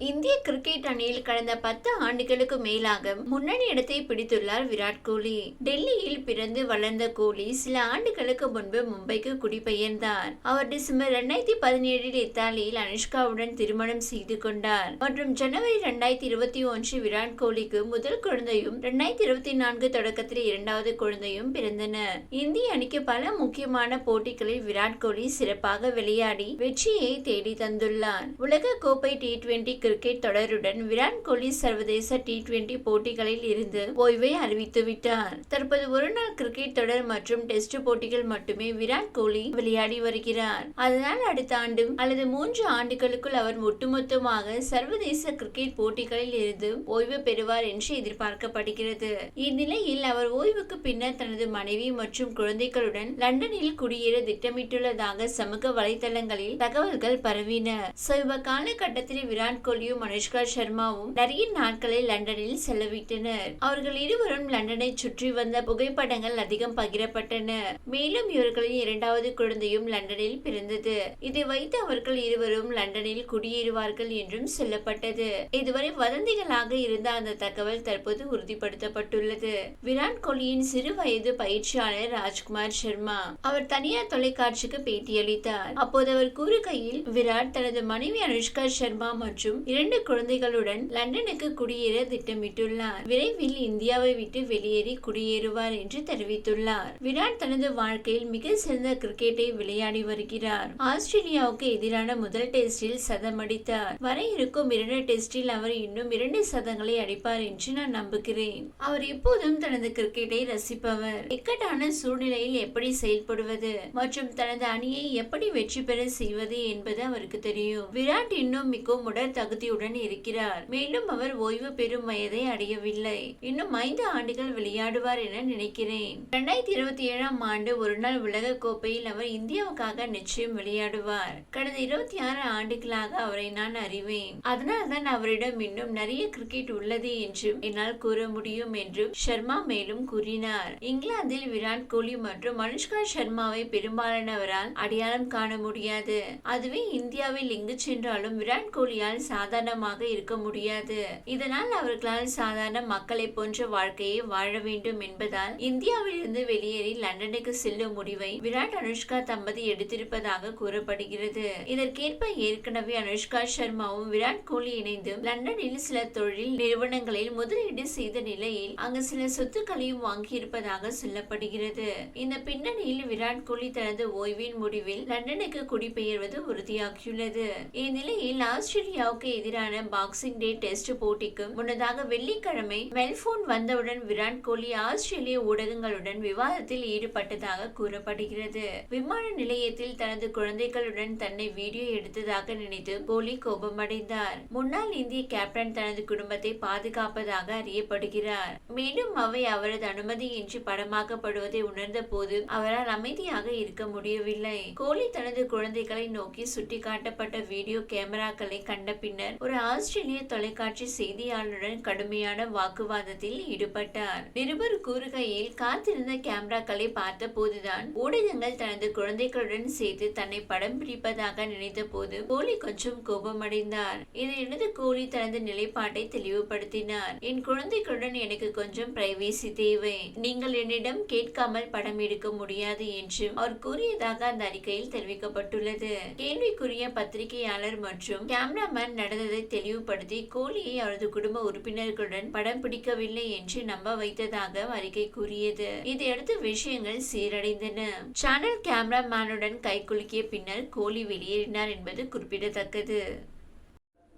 இந்திய கிரிக்கெட் அணியில் கடந்த பத்து ஆண்டுகளுக்கு மேலாக முன்னணி இடத்தை பிடித்துள்ளார் விராட் கோலி. டெல்லியில் பிறந்து வளர்ந்த கோலி சில ஆண்டுகளுக்கு முன்பு மும்பைக்கு குடிபெயர்ந்தார். அவர் டிசம்பர் இரண்டாயிரத்தி பதினேழில் இத்தாலியில் அனுஷ்காவுடன் திருமணம் செய்து கொண்டார். மற்றும் ஜனவரி இரண்டாயிரத்தி இருபத்தி ஒன்று விராட் கோலிக்கு முதல் குழந்தையும் இரண்டாயிரத்தி இருபத்தி நான்கு தொடக்கத்தில் இரண்டாவது குழந்தையும் பிறந்தன இந்திய அணிக்கு பல முக்கியமான போட்டிகளில் விராட் கோலி சிறப்பாக விளையாடி வெற்றியை தேடி தந்துள்ளார் உலக கோப்பை டி டுவெண்டி கிரிக்கெட் தொடருடன் விராட் கோலி சர்வதேச டி டுவெண்டி போட்டிகளில் இருந்து ஓய்வை அறிவித்துவிட்டார் தற்போது ஒருநாள் கிரிக்கெட் தொடர் மற்றும் டெஸ்ட் போட்டிகள் மட்டுமே விராட் கோலி விளையாடி வருகிறார். அதனால் அடுத்த ஆண்டு அல்லது மூன்று ஆண்டுகளுக்குள் அவர் ஒட்டுமொத்தமாக சர்வதேச கிரிக்கெட் போட்டிகளில் இருந்து ஓய்வு பெறுவார் என்று எதிர்பார்க்கப்படுகிறது. இந்நிலையில் அவர் ஓய்வுக்கு பின்னர் தனது மனைவி மற்றும் குழந்தைகளுடன் லண்டனில் குடியேற திட்டமிட்டுள்ளதாக சமூக வலைதளங்களில் தகவல்கள் பரவின. சமீப காலகட்டத்தில் விராட் கோலி கோலியும் அனுஷ்கா சர்மாவும் நிறைய நாட்களை லண்டனில் செலவிட்டனர். அவர்கள் இருவரும் லண்டனை சுற்றி வந்த புகைப்படங்கள் அதிகம் பகிரப்பட்டன. மேலும் இவர்களின் இரண்டாவது குழந்தையும் லண்டனில் பிறந்தது. இதை வைத்து அவர்கள் இருவரும் லண்டனில் குடியேறுவார்கள் என்றும் சொல்லப்பட்டது. இதுவரை வதந்திகளாக இருந்த அந்த தகவல் தற்போது உறுதிப்படுத்தப்பட்டுள்ளது. விராட் கோலியின் சிறு வயது பயிற்சியாளர் ராஜ்குமார் சர்மா அவர் தனியார் தொலைக்காட்சிக்கு பேட்டியளித்தார். அப்போது அவர் கூறுகையில் விராட் தனது மனைவி அனுஷ்கா சர்மா மற்றும் இரண்டு குழந்தைகளுடன் லண்டனுக்கு குடியேற திட்டமிட்டுள்ளார். விரைவில் இந்தியாவை விட்டு வெளியேறி குடியேறுவார் என்று தெரிவித்துள்ளார். விராட் தனது வாழ்க்கையில் மிக சிறந்த கிரிக்கெட்டை விளையாடி வருகிறார். ஆஸ்திரேலியாவுக்கு எதிரான முதல் டெஸ்டில் சதம் அடித்தார். வர இருக்கும் இரண்டு டெஸ்டில் அவர் இன்னும் இரண்டு சதங்களை அடிப்பார் என்று நான் நம்புகிறேன். அவர் எப்போதும் தனது கிரிக்கெட்டை ரசிப்பவர். இக்கட்டான சூழ்நிலையில் எப்படி செயல்படுவது மற்றும் தனது அணியை எப்படி வெற்றி பெற செய்வது என்பது அவருக்கு தெரியும். விராட் இன்னும் மிகவும் உடற் தகுதியுடன் இருக்கிறார். மேலும் அவர் ஓய்வு பெறும் வயதை அடையவில்லை. இன்னும் ஐந்து ஆண்டுகள் விளையாடுவார் என நினைக்கிறேன். இரண்டாயிரத்தி இருபத்தி ஏழாம் ஆண்டு ஒருநாள் உலக கோப்பையில் அவர் இந்தியாவுக்காக நிச்சயம் விளையாடுவார். கடந்த இருபத்தி ஆறு ஆண்டுகளாக அவரை நான் அறிவேன். அதனால்தான் அவரிடம் இன்னும் நிறைய கிரிக்கெட் உள்ளது என்றும் என்னால் கூற முடியும் என்றும் சர்மா மேலும் கூறினார். இங்கிலாந்தில் விராட் கோலி மற்றும் அனுஷ்கா சர்மாவை பெரும்பாலானவரால் அடையாளம் காண முடியாது. அதுவே இந்தியாவில் எங்கு சென்றாலும் விராட் கோலியால் சாதாரணமாக இருக்க முடியாது. இதனால் அவர்களால் சாதாரண மக்களை போன்ற வாழ்க்கையை வாழ வேண்டும் என்பதால் இந்தியாவில் இருந்து வெளியேறி லண்டனுக்கு செல்லும் முடிவை விராட் அனுஷ்கா தம்பதி எடுத்திருப்பதாக கூறப்படுகிறது. இதற்கேற்ப ஏற்கனவே அனுஷ்கா சர்மாவும் விராட் கோலி இணைந்து லண்டனில் சில தொழில் நிறுவனங்களில் முதலீடு செய்த நிலையில் அங்கு சில சொத்துக்களையும் வாங்கியிருப்பதாக சொல்லப்படுகிறது. இந்த பின்னணியில் விராட் கோலி தனது ஓய்வின் முடிவில் லண்டனுக்கு குடிபெயர்வது உறுதியாகியுள்ளது. இந்நிலையில் ஆஸ்திரேலியாவுக்கு எதிரான பாக்ஸிங் டே டெஸ்ட் போட்டிக்கு முன்னதாக வெள்ளிக்கிழமை மெல்போன் வந்தவுடன் விராட் கோலி ஆஸ்திரேலிய ஊடகங்களுடன் விவாதத்தில் ஈடுபட்டதாக கூறப்படுகிறது. விமான நிலையத்தில் தனது குழந்தைகளுடன் தன்னை வீடியோ எடுத்ததாக நினைத்து கோலி கோபமடைந்தார். முன்னாள் இந்திய கேப்டன் தனது குடும்பத்தை பாதுகாப்பதாக அறியப்படுகிறார். மேலும் அவை அவரது அனுமதியின்றி படமாக்கப்படுவதை உணர்ந்த போது அவரால் அமைதியாக இருக்க முடியவில்லை. கோலி தனது குழந்தைகளை நோக்கி சுட்டிக்காட்டப்பட்ட வீடியோ கேமராக்களை கண்ட பின்னர் ஒரு ஆஸ்திரேலிய தொலைக்காட்சி செய்தியாளருடன் கடுமையான வாக்குவாதத்தில் ஈடுபட்டார். நிருபர் கூறுகையில் காத்திருந்த கேமராக்களை பார்த்த போதுதான் ஊடகங்கள் தனது குழந்தைகளுடன் சேர்த்து தன்னை படம் பிடிப்பதாக நினைத்த போது கோலி கொஞ்சம் கோபமடைந்தார். இதையடுத்து கோலி தனது நிலைப்பாட்டை தெளிவுபடுத்தினார். என் குழந்தைகளுடன் எனக்கு கொஞ்சம் பிரைவேசி தேவை. நீங்கள் என்னிடம் கேட்காமல் படம் எடுக்க முடியாது என்று அவர் கூறியதாக அந்த அறிக்கையில் தெரிவிக்கப்பட்டுள்ளது. கேள்விக்குரிய பத்திரிகையாளர் மற்றும் கேமராமேன் நடந்ததை தெளிவுபடுத்தி கோலியை அவரது குடும்ப உறுப்பினர்களுடன் படம் பிடிக்கவில்லை என்று நம்ப வைத்ததாக அறிக்கை கூறியது. இதையடுத்து விஷயங்கள் சீரடைந்தன. சேனல் கேமராமேனுடன் கைகுலுக்கிய பின்னர் கோலி வெளியேறினார் என்பது குறிப்பிடத்தக்கது.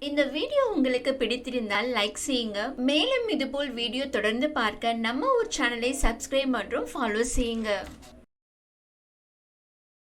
இந்த வீடியோ உங்களுக்கு பிடித்திருந்தால் லைக் செய்யுங்க. மேலும் இதுபோல் வீடியோ தொடர்ந்து பார்க்க நம்ம ஒரு சேனலை சப்ஸ்கிரைப் மற்றும் ஃபாலோ செய்யுங்க.